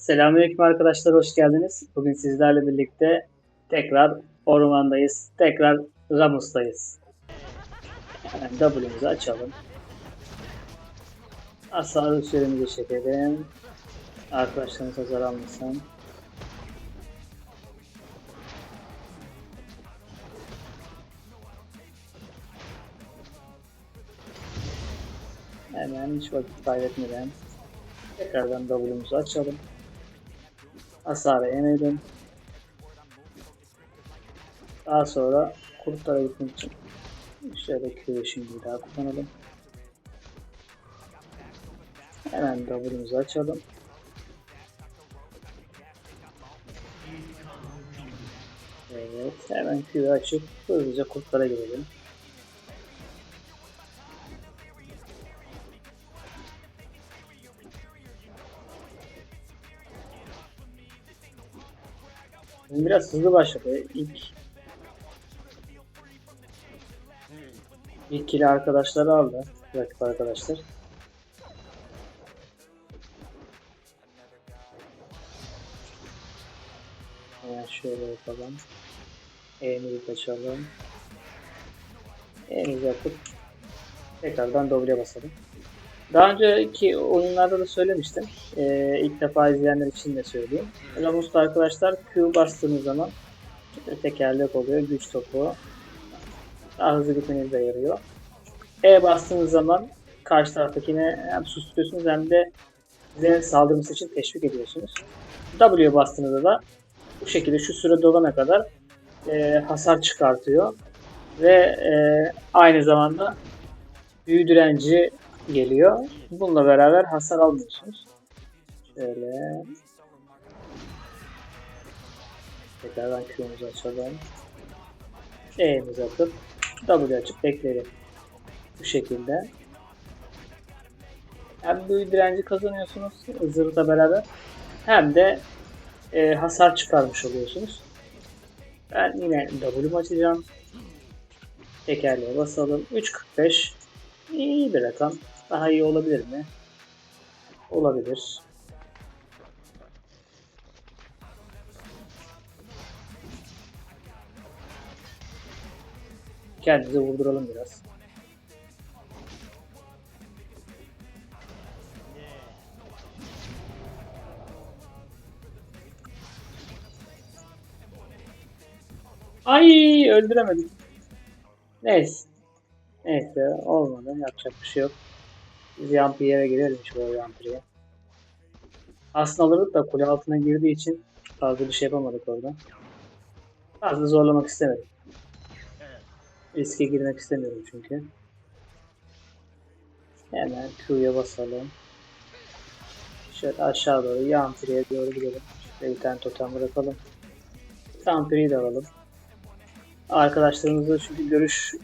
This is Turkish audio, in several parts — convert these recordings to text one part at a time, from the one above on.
Selamünaleyküm arkadaşlar, hoş geldiniz. Bugün sizlerle birlikte tekrar ormandayız. Tekrar Ramus'tayız. Hemen W'muzu açalım. Hasar üzerimizi çekelim. Arkadaşlarımız hasar almasın. Hemen hiç vakit kaybetmeden tekrardan W'muzu açalım. Hasarı yemedim. Daha sonra kurtlara gitmek için şöyle bir daha kullanalım. Hemen W'muzu açalım. Evet, hemen Q'yu açıp hızlıca kurtlara girelim. Biraz hızlı başladı. İlk ilk kili arkadaşları aldı. Rakip arkadaşlar. Hemen şöyle yapalım. E'mizi açalım. E'mizi yapıp tekrardan W'ye basalım. Daha önceki oyunlarda da söylemiştim. Ee, ilk defa izleyenler için de söyleyeyim. Ramus'ta arkadaşlar Q bastığınız zaman tekerlek oluyor, güç topu. Daha hızlı gitmenize yarıyor. E bastığınız zaman karşı taraftakine hem susturuyorsunuz hem de size saldırması için teşvik ediyorsunuz. W bastığınızda da bu şekilde şu süre dolana kadar e, hasar çıkartıyor. Ve e, aynı zamanda büyü direnci geliyor. Bununla beraber hasar almıyorsunuz. Şöyle. Tekrardan Q'muzu açalım. E'mizi atıp W açıp bekleyelim. Bu şekilde. Hem büyü direnci kazanıyorsunuz zırhla beraber hem de e, hasar çıkarmış oluyorsunuz. Ben yine W'mu açacağım. Tekerleğe basalım. 3.45 İyi bir rakam. Daha iyi olabilir mi? Olabilir. Kendimizi vurduralım biraz. Ay öldüremedik. Neyse. Neyse olmadı. Yapacak bir şey yok. Biz Yampire'ye girelim şu Yampire'ye. Aslında alırdık da kule altına girdiği için fazla bir şey yapamadık orada. Fazla zorlamak istemedim. Riske girmek istemiyorum çünkü. Hemen Q'ya basalım. Şöyle aşağı doğru Yampire'ye doğru gidelim. Şöyle bir tane totem bırakalım. Yampire'yi de alalım. Arkadaşlarımızla çünkü görüş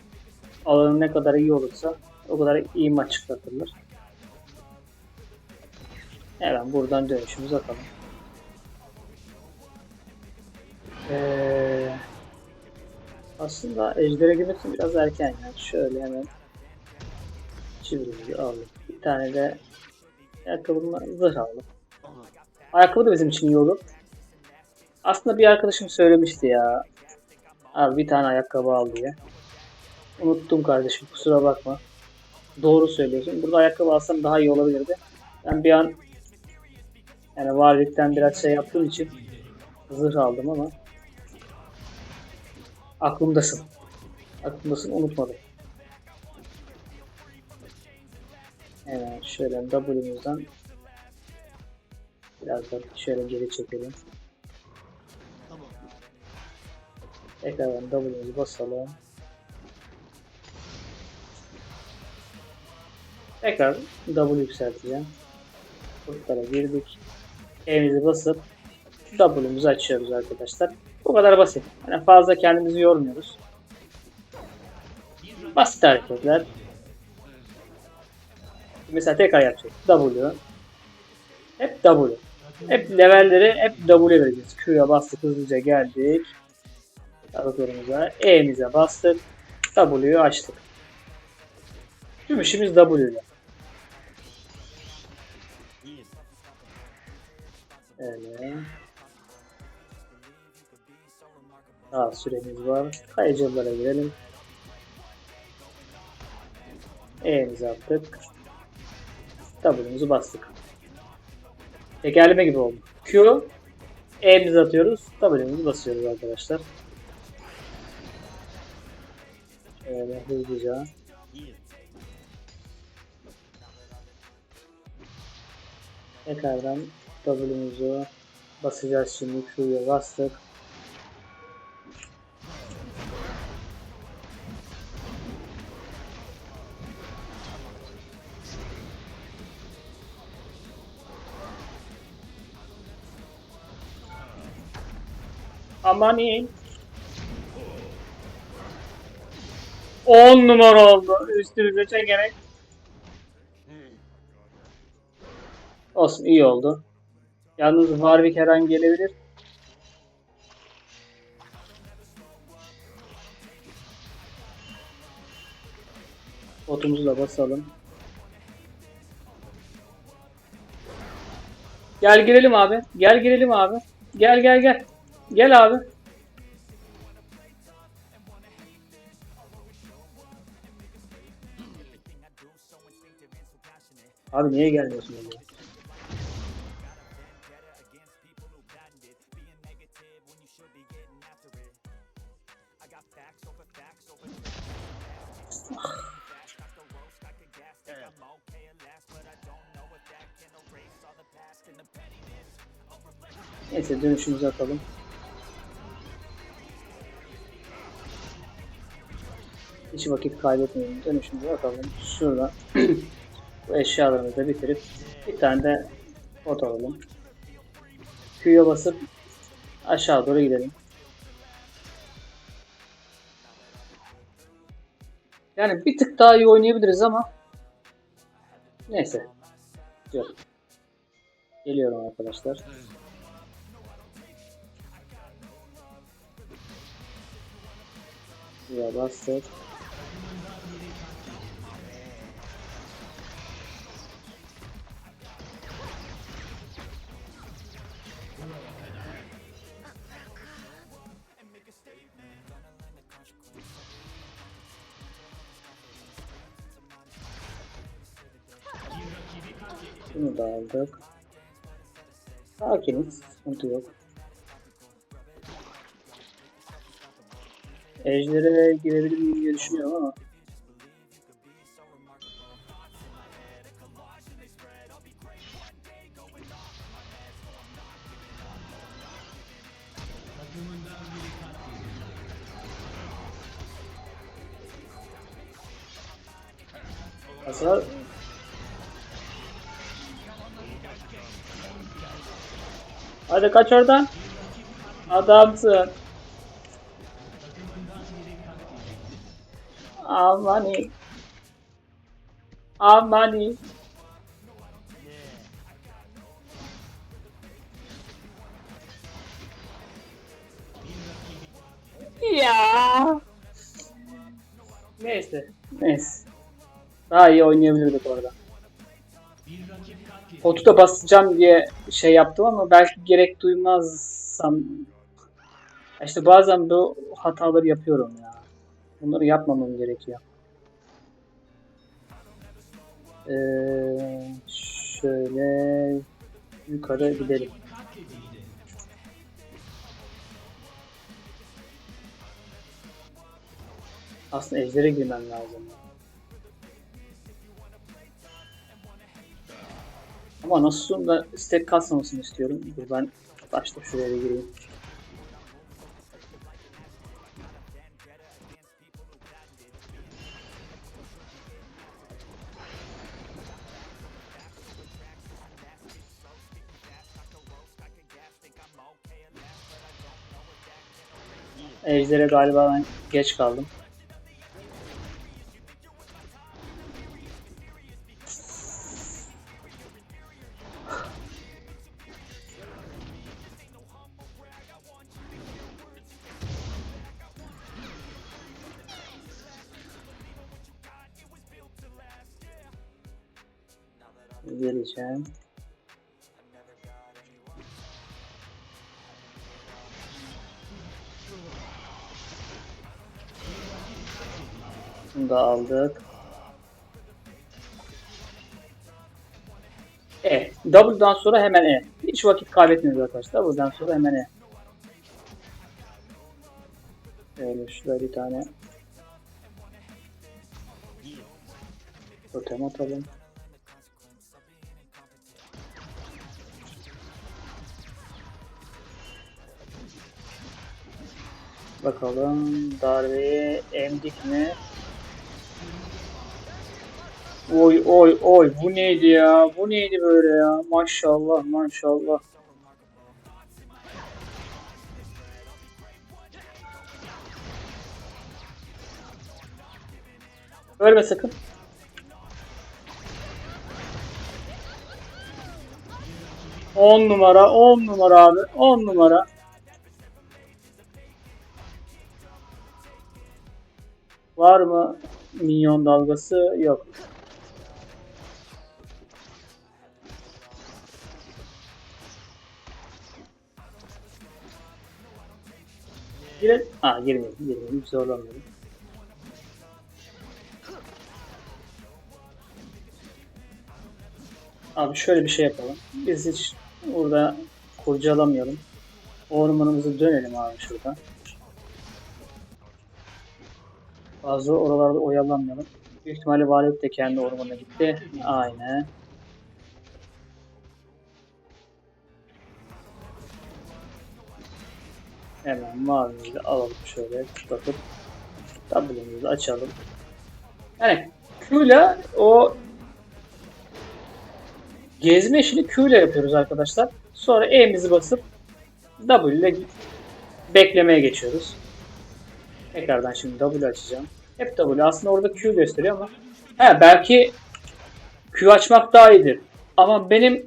alanı ne kadar iyi olursa o kadar iyi maç çıkartırlar. Hemen buradan dönüşümüzü atalım. Ee, aslında Ejder'e girmek için biraz erken yani. Şöyle hemen çivrimizi alalım. Bir tane de ayakkabımla zırh alalım. Ayakkabı da bizim için iyi olur. Aslında bir arkadaşım söylemişti ya. Abi bir tane ayakkabı al diye. Unuttum kardeşim kusura bakma. Doğru söylüyorsun. Burada ayakkabı alsam daha iyi olabilirdi. Ben bir an yani varlıktan biraz şey yaptığım için zırh aldım ama aklımdasın. Aklımdasın unutmadım. Hemen şöyle W'muzdan biraz da şöyle geri çekelim. Tekrardan W'muzu basalım. Tekrar W yükselteceğim. Kurtlara girdik. Evimizi basıp W'muzu açıyoruz arkadaşlar. Bu kadar basit. Yani fazla kendimizi yormuyoruz. Basit hareketler. Mesela tekrar yapacağız. W. Hep W. Hep levelleri hep W vereceğiz. Q'ya bastık hızlıca geldik. Tarotlarımıza. E'mize bastık. W'yu açtık. Tüm işimiz W. Öyle. Daha süremiz var. Kayıcılara girelim. E'mizi attık. W'muzu bastık. Tekerleme gibi oldu. Q E'mizi atıyoruz. W'muzu basıyoruz arkadaşlar. Şöyle hızlıca. Tekrardan W'muzu basacağız şimdi. Q'ya bastık. Aman iyi. 10 numara oldu. Üstümüze çekerek. Olsun iyi oldu. Yalnız Warwick her an gelebilir. Botumuzu da basalım. Gel girelim abi. Gel girelim abi. Gel gel gel. Gel abi. Abi niye gelmiyorsun ya? Neyse dönüşümüzü atalım. Hiç vakit kaybetmeyelim. Dönüşümüzü atalım. Şuradan bu eşyalarımızı da bitirip bir tane de bot alalım. Q'ya basıp aşağı doğru gidelim. Yani bir tık daha iyi oynayabiliriz ama neyse. Yok. Geliyorum arkadaşlar. Buraya bastık. Bunu da aldık. Sakiniz. Sıkıntı yok. Ejder'e girebilir miyim diye düşünüyorum ama. Hasar Hadi kaç oradan. Adamsın. Amani. Amani. Ya. Neyse. Neyse. Daha iyi oynayabilirdik orada. Potu da basacağım diye şey yaptım ama belki gerek duymazsam işte bazen bu hataları yapıyorum ya. Bunları yapmamam gerekiyor. Ee, şöyle yukarı gidelim. Aslında ejdere girmem lazım. Ama nasıl da stack kasmamasını istiyorum. Ben başta şuraya gireyim. Ejder'e galiba ben geç kaldım. Geleceğim. Bunu da aldık. E. Double'dan sonra hemen E. Hiç vakit kaybetmiyoruz arkadaşlar. Double'dan sonra hemen E. Şöyle şuraya bir tane totem atalım. Bakalım darbeyi emdik mi? Oy oy oy bu neydi ya? Bu neydi böyle ya? Maşallah maşallah. Ölme sakın. On numara, on numara abi, on numara. Var mı minyon dalgası? Yok. Gire... Aa girmedim, girmedim. Hiç. Abi şöyle bir şey yapalım. Biz hiç burada kurcalamayalım. Ormanımızı dönelim abi şurada. Fazla oralarda oyalanmayalım. Büyük ihtimalle Valip de kendi ormanına gitti. Aynen. Hemen mavimizi alalım şöyle bakıp W'mizi açalım. Yani Q'la o gezme işini Q yapıyoruz arkadaşlar. Sonra E'mizi basıp W beklemeye geçiyoruz. Tekrardan şimdi W açacağım. Hep W. Aslında orada Q gösteriyor ama. He belki Q açmak daha iyidir. Ama benim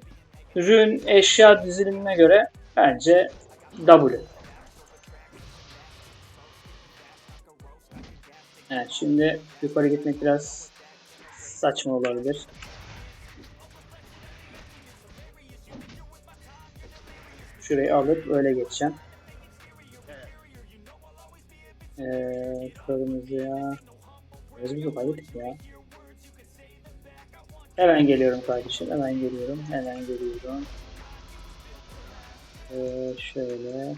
ürün eşya dizilimine göre bence W. Evet şimdi yukarı gitmek biraz saçma olabilir. Şurayı alıp öyle geçeceğim. Ee, kırmızı ya. Kırmızı kaybettik ya. Hemen geliyorum kardeşim. Hemen geliyorum. Hemen geliyorum. Ee, şöyle.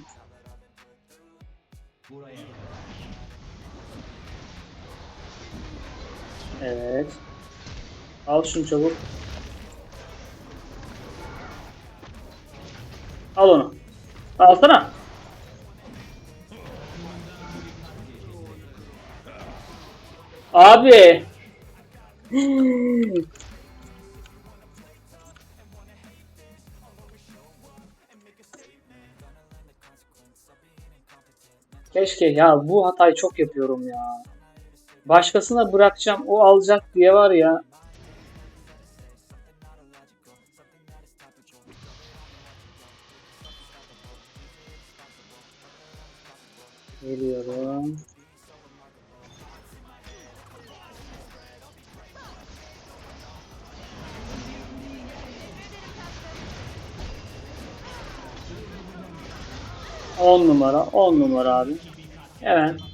Evet. Al şunu çabuk. Al onu. Alsana. Abi. Keşke ya bu hatayı çok yapıyorum ya. Başkasına bırakacağım o alacak diye var ya. Geliyorum. On numara, on numara abi. Hemen.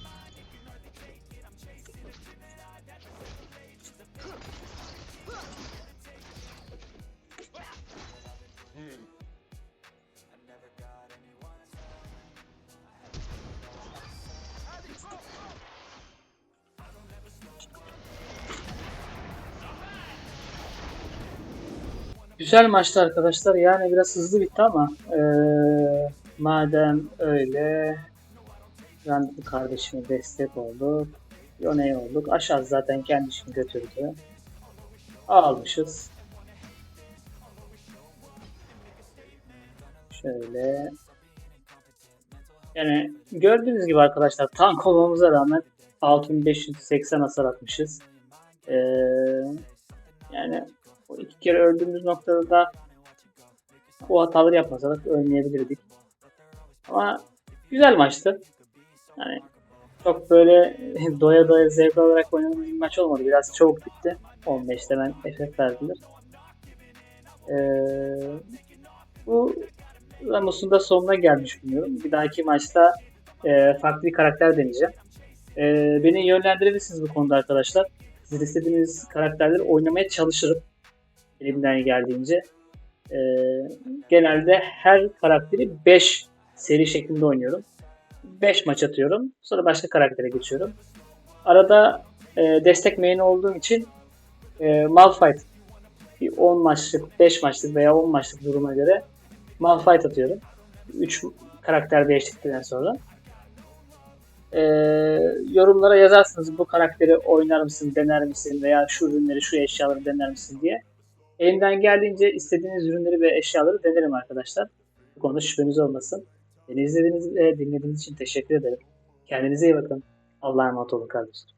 Güzel maçtı arkadaşlar. Yani biraz hızlı bitti ama eee, madem öyle bu kardeşime destek olduk. Yone'ye olduk. Aşağı zaten kendi işini götürdü. Almışız. Şöyle. Yani gördüğünüz gibi arkadaşlar tank olmamıza rağmen 6580 hasar atmışız. Ee, yani o iki kere öldüğümüz noktada da o hataları yapmasadık ölmeyebilirdik. Ama güzel maçtı. Yani çok böyle doya doya zevk olarak oynadığım bir maç olmadı. Biraz çabuk bitti. 15'te ben efekt verdiler. Ee, bu Ramos'un da sonuna gelmiş bulunuyorum. Bir dahaki maçta e, farklı bir karakter deneyeceğim. E, beni yönlendirebilirsiniz bu konuda arkadaşlar. Siz istediğiniz karakterleri oynamaya çalışırım. Elimden geldiğince. E, genelde her karakteri 5 seri şeklinde oynuyorum. 5 maç atıyorum. Sonra başka karaktere geçiyorum. Arada e, destek main olduğum için e, Malphite bir 10 maçlık, 5 maçlık veya 10 maçlık duruma göre Malphite atıyorum. 3 karakter değiştikten sonra. E, yorumlara yazarsınız bu karakteri oynar mısın, dener misin veya şu ürünleri, şu eşyaları dener misin diye. Elimden geldiğince istediğiniz ürünleri ve eşyaları denerim arkadaşlar. Bu konuda şüpheniz olmasın. Beni izlediğiniz ve dinlediğiniz için teşekkür ederim. Kendinize iyi bakın. Allah'a emanet olun kardeşler.